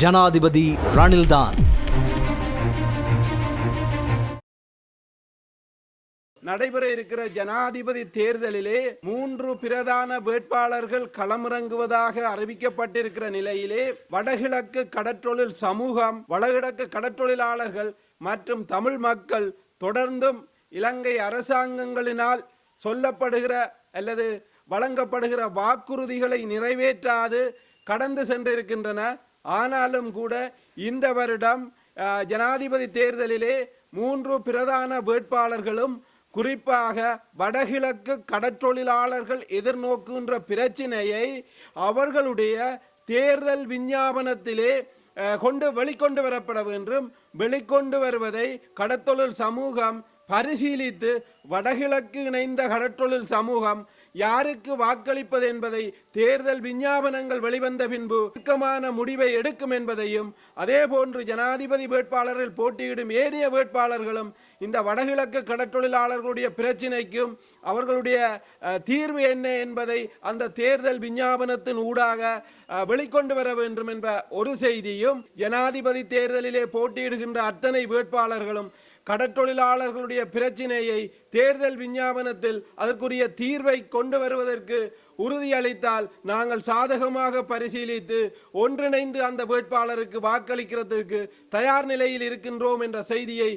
ஜனாதிபதி ரணில்தான். நடைபெற இருக்கிற ஜனாதிபதி தேர்தலிலே மூன்று பிரதான வேட்பாளர்கள் களமிறங்குவதாக அறிவிக்கப்பட்டிருக்கிற நிலையிலே வடகிழக்கு கடற்றொழில் சமூகம் வடகிழக்கு கடற்றொழிலாளர்கள் மற்றும் தமிழ் மக்கள் தொடர்ந்தும் இலங்கை அரசாங்கங்களினால் சொல்லப்படுகிற அல்லது வழங்கப்படுகிற வாக்குறுதிகளை நிறைவேற்றாது கடந்து சென்றிருக்கின்றன. ஆனாலும் கூட இந்த வருடம் ஜனாதிபதி தேர்தலிலே மூன்று பிரதான வேட்பாளர்களும் குறிப்பாக வடகிழக்கு கடற்றொழிலாளர்கள் எதிர்நோக்குகின்ற பிரச்சினையை அவர்களுடைய தேர்தல் விஞ்ஞாபனத்திலே கொண்டு வெளிக்கொண்டு வரப்பட வேண்டும். வெளிக்கொண்டு வருவதை கடத்தொழில் சமூகம் பரிசீலித்து வடகிழக்கு இணைந்த கடற்றொழில் சமூகம் யாருக்கு வாக்களிப்பது என்பதை தேர்தல் விஞ்ஞாபனங்கள் வெளிவந்த பின்பு இறுக்கமான முடிவை எடுக்கும் என்பதையும் அதே போன்று ஜனாதிபதி வேட்பாளரில் போட்டியிடும் ஏனைய வேட்பாளர்களும் இந்த வடகிழக்கு கடற்றொழிலாளர்களுடைய பிரச்சினைக்கும் அவர்களுடைய தீர்வு என்ன என்பதை அந்த தேர்தல் விஞ்ஞாபனத்தின் ஊடாக வெளிக்கொண்டு வர வேண்டும் என்ற ஒரு செய்தியும் ஜனாதிபதி தேர்தலிலே போட்டியிடுகின்ற அத்தனை வேட்பாளர்களும் கடற்றொழிலாளர்களுடைய பிரச்சினையை தேர்தல் விஞ்ஞாபனத்தில் அதற்குரிய தீர்வை கொண்டு வருவதற்கு உறுதியளித்தால் நாங்கள் சாதகமாக பரிசீலித்து ஒன்றிணைந்து அந்த வேட்பாளருக்கு வாக்களிக்கிறதுக்கு தயார் நிலையில் இருக்கின்றோம் என்ற செய்தியை